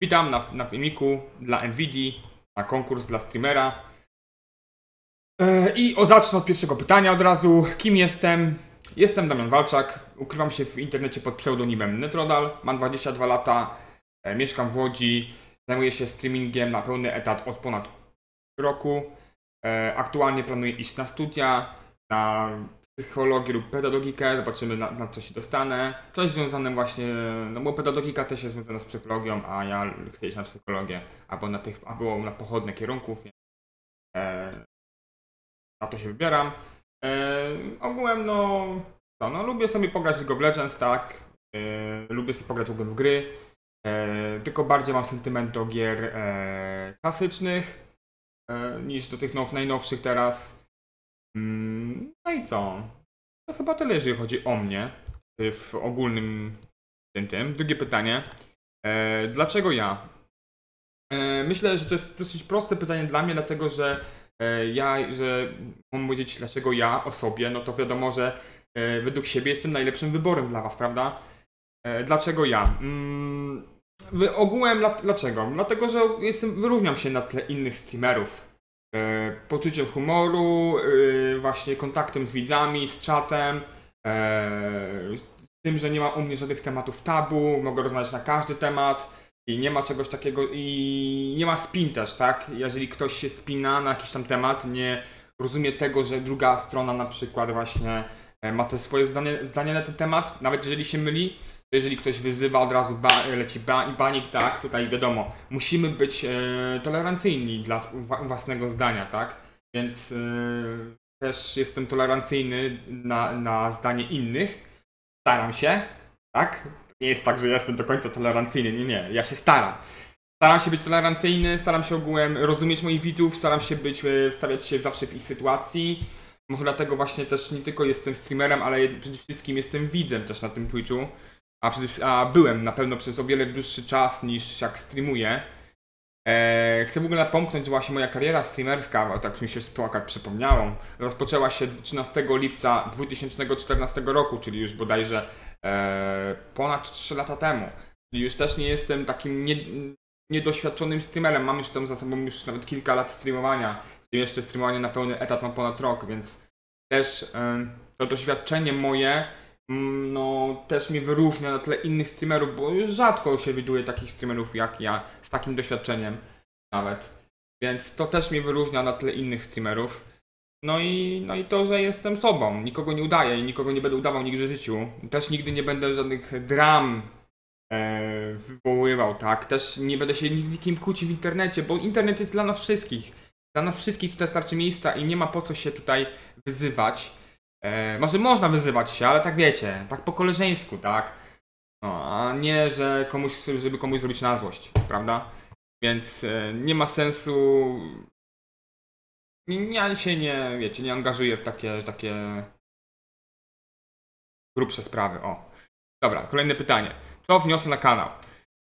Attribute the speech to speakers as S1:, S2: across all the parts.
S1: Witam na, na filmiku dla NVIDII, na konkurs dla streamera. E, I o, zacznę od pierwszego pytania od razu. Kim jestem? Jestem Damian Walczak. Ukrywam się w internecie pod pseudonimem Netrodal. Mam 22 lata. E, mieszkam w Łodzi. Zajmuję się streamingiem na pełny etat od ponad roku. E, aktualnie planuję iść na studia, na psychologię lub pedagogikę, zobaczymy na, na co się dostanę. Coś związane właśnie, no bo pedagogika też jest związana z psychologią, a ja chcę iść na psychologię, albo na tych, albo na pochodne kierunków, więc e, na to się wybieram. E, ogółem no, co, no lubię sobie pograć w Legends, tak, e, lubię sobie pograć ogółem w gry, e, tylko bardziej mam sentyment do gier e, klasycznych, e, niż do tych now, najnowszych teraz. Mm, No i co? To chyba tyle, jeżeli chodzi o mnie w ogólnym tym tym. Drugie pytanie. E, dlaczego ja? E, myślę, że to jest dosyć proste pytanie dla mnie, dlatego że e, ja, że mam powiedzieć dlaczego ja o sobie, no to wiadomo, że e, według siebie jestem najlepszym wyborem dla was, prawda? E, dlaczego ja? Mm, ogółem dla, dlaczego? Dlatego, że jestem, wyróżniam się na tle innych streamerów poczuciem humoru, e, właśnie kontaktem z widzami, z czatem, e, tym, że nie ma u mnie żadnych tematów tabu, mogę rozmawiać na każdy temat i nie ma czegoś takiego i nie ma spin też, tak? Jeżeli ktoś się spina na jakiś tam temat, nie rozumie tego, że druga strona na przykład właśnie e, ma to swoje zdanie, zdanie na ten temat, nawet jeżeli się myli, jeżeli ktoś wyzywa od razu ba, leci ba, banik, tak, tutaj wiadomo, musimy być e, tolerancyjni dla wła- własnego zdania, tak? Więc e, też jestem tolerancyjny na, na zdanie innych. Staram się, tak? Nie jest tak, że jestem do końca tolerancyjny, nie, nie, ja się staram. Staram się być tolerancyjny, staram się ogółem rozumieć moich widzów, staram się być, e, wstawiać się zawsze w ich sytuacji. Może dlatego właśnie też nie tylko jestem streamerem, ale przede wszystkim jestem widzem też na tym Twitchu. A, przede, a byłem na pewno przez o wiele dłuższy czas niż jak streamuję. Eee, chcę w ogóle napomknąć, właśnie moja kariera streamerska, tak mi się spłakać przypomniało, rozpoczęła się 13 lipca 2014 roku, czyli już bodajże e, ponad 3 lata temu. Czyli już też nie jestem takim nie, niedoświadczonym streamerem, mam już tam za sobą już nawet kilka lat streamowania, w tym jeszcze streamowanie na pełny etat mam ponad rok, więc też e, to doświadczenie moje no też mnie wyróżnia na tle innych streamerów, bo już rzadko się widuje takich streamerów jak ja, z takim doświadczeniem nawet. Więc to też mnie wyróżnia na tle innych streamerów. No i, no i to, że jestem sobą, nikogo nie udaję i nikogo nie będę udawał nigdy w życiu. Też nigdy nie będę żadnych dram e, wywoływał, tak? Też nie będę się nikim kłócił w internecie, bo internet jest dla nas wszystkich. Dla nas wszystkich tutaj starczy miejsca i nie ma po co się tutaj wyzywać. E, może można wyzywać się, ale tak wiecie, tak po koleżeńsku, tak? No, a nie, że komuś, żeby komuś zrobić na złość, prawda? Więc e, nie ma sensu. Ja się nie, wiecie, nie angażuję w takie, takie grubsze sprawy. O. Dobra, kolejne pytanie. Co wniosę na kanał?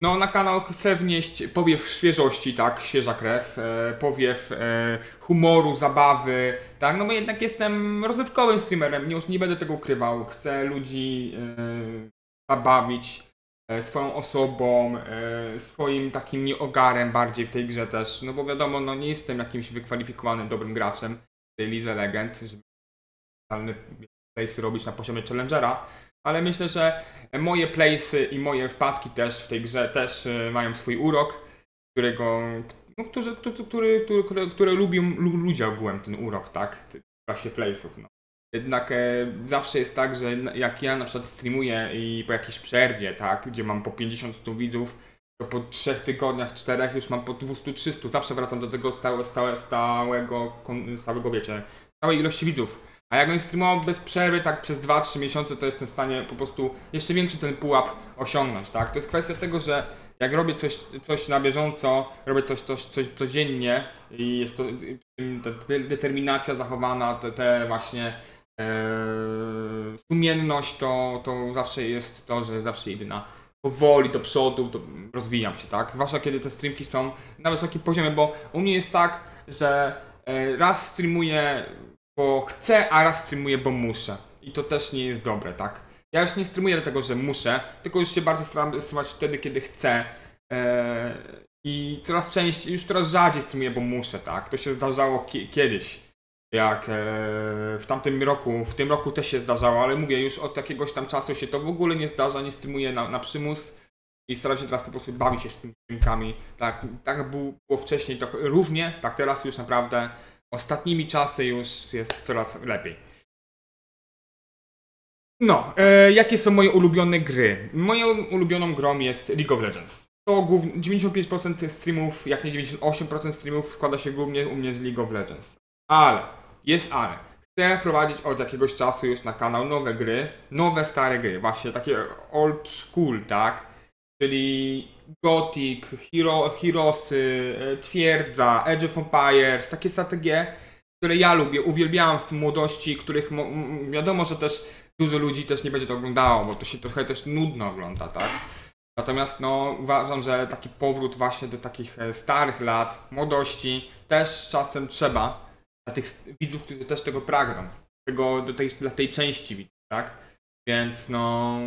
S1: No, na kanał chcę wnieść powiew świeżości, tak, świeża krew, e, powiew e, humoru, zabawy, tak, no bo jednak jestem rozrywkowym streamerem, już nie będę tego ukrywał. Chcę ludzi e, zabawić e, swoją osobą, e, swoim takim nieogarem bardziej w tej grze też, no bo wiadomo, no nie jestem jakimś wykwalifikowanym dobrym graczem w tej Lidze Legend, żeby realne playsy robić na poziomie Challengera, ale myślę, że moje playsy i moje wpadki też w tej grze też e, mają swój urok, którego, no, który, który, który, który, lubią lu, ludzie ogółem ten urok, tak, w klasie playsów, no. Jednak e, zawsze jest tak, że jak ja na przykład streamuję i po jakiejś przerwie, tak, gdzie mam po 50-100 widzów, to po trzech tygodniach, czterech już mam po 200-300. Zawsze wracam do tego stałe, stałe, stałego, stałego, wiecie, stałej ilości widzów. A jak streamował bez przerwy, tak przez 2-3 miesiące, to jestem w stanie po prostu jeszcze większy ten pułap osiągnąć, tak? To jest kwestia tego, że jak robię coś, coś na bieżąco, robię coś, coś, coś codziennie i jest to determinacja zachowana, te, te właśnie e, sumienność, to, to zawsze jest to, że zawsze idę na powoli do przodu, to rozwijam się, tak? Zwłaszcza kiedy te streamki są na wysokim poziomie, bo u mnie jest tak, że e, raz streamuję, bo chcę, a raz streamuję, bo muszę. I to też nie jest dobre, tak? Ja już nie streamuję dlatego, że muszę, tylko już się bardzo staram streamować wtedy, kiedy chcę. E, I coraz częściej, już coraz rzadziej streamuję, bo muszę, tak? To się zdarzało ki kiedyś. Jak e, w tamtym roku, w tym roku też się zdarzało, ale mówię, już od jakiegoś tam czasu się to w ogóle nie zdarza, nie streamuję na, na przymus i staram się teraz po prostu bawić się z tymi streamkami. Tak, tak było wcześniej trochę różnie, tak teraz już naprawdę ostatnimi czasy już jest coraz lepiej. No, e, jakie są moje ulubione gry? Moją ulubioną grą jest League of Legends. To głów- 95% streamów, jak nie 98% streamów składa się głównie u mnie z League of Legends. Ale, jest ale. Chcę wprowadzić od jakiegoś czasu już na kanał nowe gry, nowe stare gry, właśnie takie old school, tak? Czyli Gothic, Hero, Heroesy, e, Twierdza, Edge of Empires, takie strategie, które ja lubię, uwielbiałam w młodości, których wiadomo, że też dużo ludzi też nie będzie to oglądało, bo to się trochę też nudno ogląda, tak? Natomiast no, uważam, że taki powrót właśnie do takich e, starych lat, młodości, też czasem trzeba dla tych widzów, którzy też tego pragną. Tego, do tej, dla tej części widzów, tak? Więc no,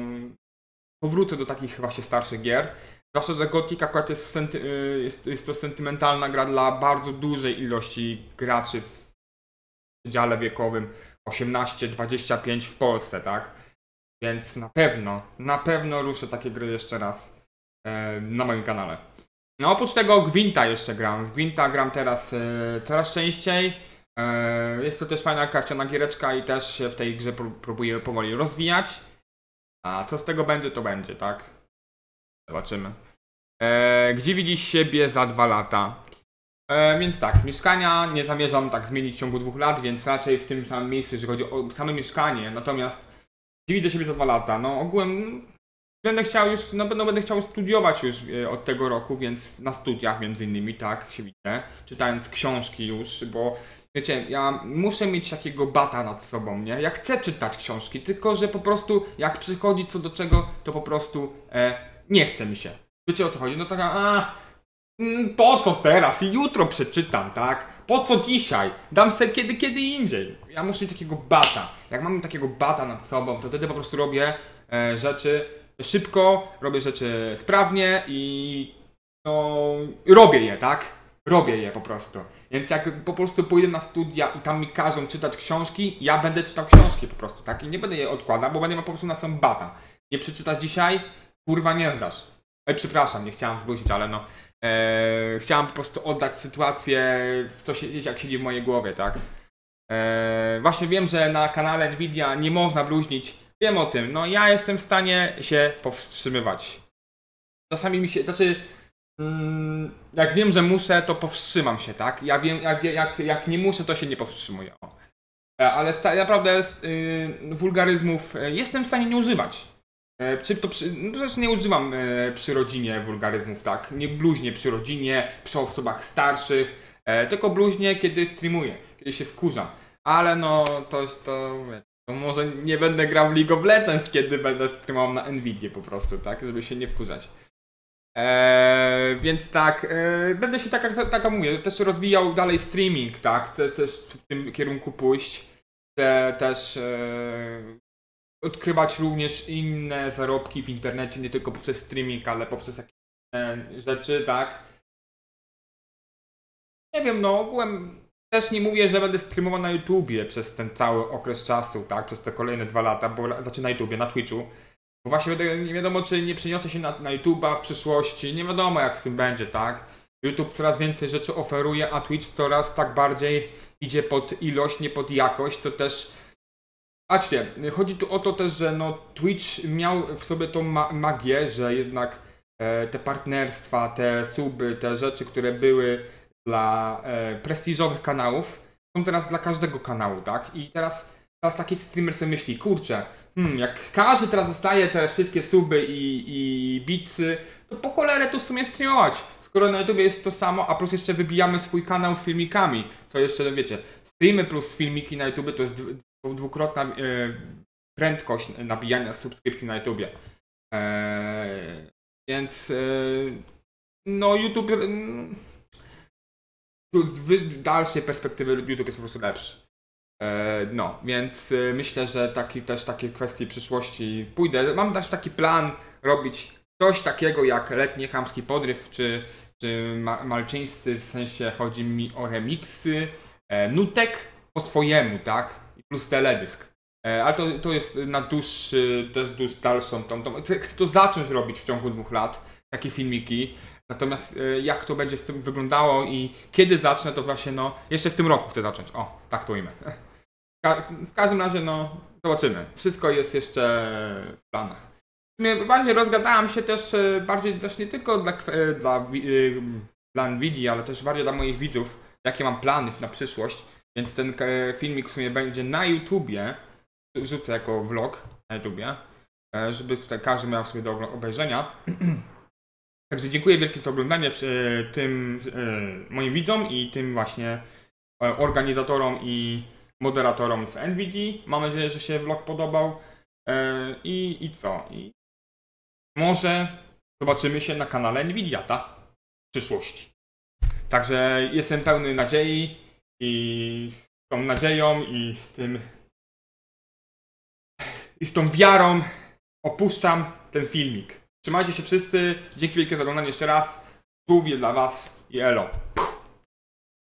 S1: powrócę do takich właśnie starszych gier. Zwłaszcza, że Gothic akurat jest, senty, jest, jest to sentymentalna gra dla bardzo dużej ilości graczy w przedziale wiekowym 18-25 w Polsce, tak? Więc na pewno, na pewno ruszę takie gry jeszcze raz e, na moim kanale. No oprócz tego Gwinta jeszcze gram. W Gwinta gram teraz e, coraz częściej. E, jest to też fajna karciana giereczka i też się w tej grze pró- próbuję powoli rozwijać. A co z tego będzie, to będzie, tak? Zobaczymy. E, gdzie widzisz siebie za dwa lata? E, więc tak, mieszkania nie zamierzam tak zmienić w ciągu dwóch lat, więc raczej w tym samym miejscu, jeżeli chodzi o same mieszkanie. Natomiast gdzie widzę siebie za dwa lata? No ogółem będę chciał już, no, no będę chciał studiować już e, od tego roku, więc na studiach między innymi, tak się widzę, czytając książki już, bo wiecie, ja muszę mieć takiego bata nad sobą, nie? Ja chcę czytać książki, tylko że po prostu jak przychodzi co do czego, to po prostu e, nie chce mi się. Wiecie o co chodzi? No taka, a, mm, po co teraz? Jutro przeczytam, tak? Po co dzisiaj? Dam sobie kiedy, kiedy indziej. Ja muszę mieć takiego bata. Jak mam takiego bata nad sobą, to wtedy po prostu robię e, rzeczy szybko, robię rzeczy sprawnie i no, robię je, tak? Robię je po prostu. Więc jak po prostu pójdę na studia i tam mi każą czytać książki, ja będę czytał książki po prostu, tak? I nie będę je odkładał, bo będę miał po prostu na sam bata. Nie przeczytasz dzisiaj? Kurwa nie zdasz. Ej, przepraszam, nie chciałem zgłosić, ale no. E, chciałem po prostu oddać sytuację, co się, jak siedzi w mojej głowie, tak? E, właśnie wiem, że na kanale Nvidia nie można bluźnić. Wiem o tym. No ja jestem w stanie się powstrzymywać. Czasami mi się, znaczy jak wiem, że muszę, to powstrzymam się, tak? Ja wiem, jak, jak, jak nie muszę, to się nie powstrzymuję. E, Ale sta, naprawdę y, wulgaryzmów y, jestem w stanie nie używać. E, Czy to przy, no przecież nie używam e, przy rodzinie wulgaryzmów, tak? Nie bluźnię przy rodzinie, przy osobach starszych, e, tylko bluźnię, kiedy streamuję, kiedy się wkurzam. Ale no, to, to, to może nie będę grał w League of Legends, kiedy będę streamował na Nvidia po prostu, tak? Żeby się nie wkurzać. Eee, więc tak, e, będę się tak, jak tak mówię, też rozwijał dalej streaming, tak? Chcę też w tym kierunku pójść. Chcę też e, odkrywać również inne zarobki w internecie, nie tylko poprzez streaming, ale poprzez jakieś inne rzeczy, tak? Nie wiem, no ogółem też nie mówię, że będę streamował na YouTubie przez ten cały okres czasu, tak? Przez te kolejne dwa lata, bo znaczy na YouTubie, na Twitchu. Bo właśnie nie wiadomo, czy nie przeniosę się na, na YouTube'a w przyszłości, nie wiadomo jak z tym będzie, tak? YouTube coraz więcej rzeczy oferuje, a Twitch coraz tak bardziej idzie pod ilość, nie pod jakość, co też Patrzcie, chodzi tu o to też, że no Twitch miał w sobie tą ma magię, że jednak e, te partnerstwa, te suby, te rzeczy, które były dla e, prestiżowych kanałów, są teraz dla każdego kanału, tak? I teraz, teraz taki streamer sobie myśli, kurczę, hmm, jak każdy teraz dostaje te wszystkie suby i, i bitsy, to po cholerę tu w sumie streamować. Skoro na YouTube jest to samo, a plus jeszcze wybijamy swój kanał z filmikami, co jeszcze, wiecie, streamy plus filmiki na YouTube to jest dw- dwukrotna e, prędkość nabijania subskrypcji na YouTubie. E, więc e, no YouTube mm, z dalszej perspektywy YouTube jest po prostu lepszy. E, no, więc e, myślę, że taki, też takie kwestie przyszłości pójdę. Mam też taki plan robić coś takiego jak letni chamski podryw, czy, czy ma, malczyńscy, w sensie chodzi mi o remiksy, e, nutek po swojemu, tak? Plus teledysk. E, ale to, to jest na dłuższy, też dłuż dalszą tą, tą. Chcę to zacząć robić w ciągu dwóch lat, takie filmiki. Natomiast jak to będzie z tym wyglądało i kiedy zacznę, to właśnie no, jeszcze w tym roku chcę zacząć. O, tak to ujmę. W ka- W każdym razie, no, zobaczymy. Wszystko jest jeszcze w planach. Bardziej rozgadałem się też, e, bardziej też nie tylko dla, e, dla, wi- e, dla Nvidia, ale też bardziej dla moich widzów, jakie mam plany na przyszłość. Więc ten filmik w sumie będzie na YouTubie. Rzucę jako vlog na YouTubie, żeby tutaj każdy miał sobie do obejrzenia. Także dziękuję wielkie za oglądanie tym moim widzom i tym właśnie organizatorom i moderatorom z NVIDII. Mam nadzieję, że się vlog podobał. E, I, I co? I może zobaczymy się na kanale Nvidiata w przyszłości. Także jestem pełny nadziei i z tą nadzieją i z tym i z tą wiarą opuszczam ten filmik. Trzymajcie się wszyscy. Dzięki wielkie za oglądanie jeszcze raz. Żółwie dla Was i elo.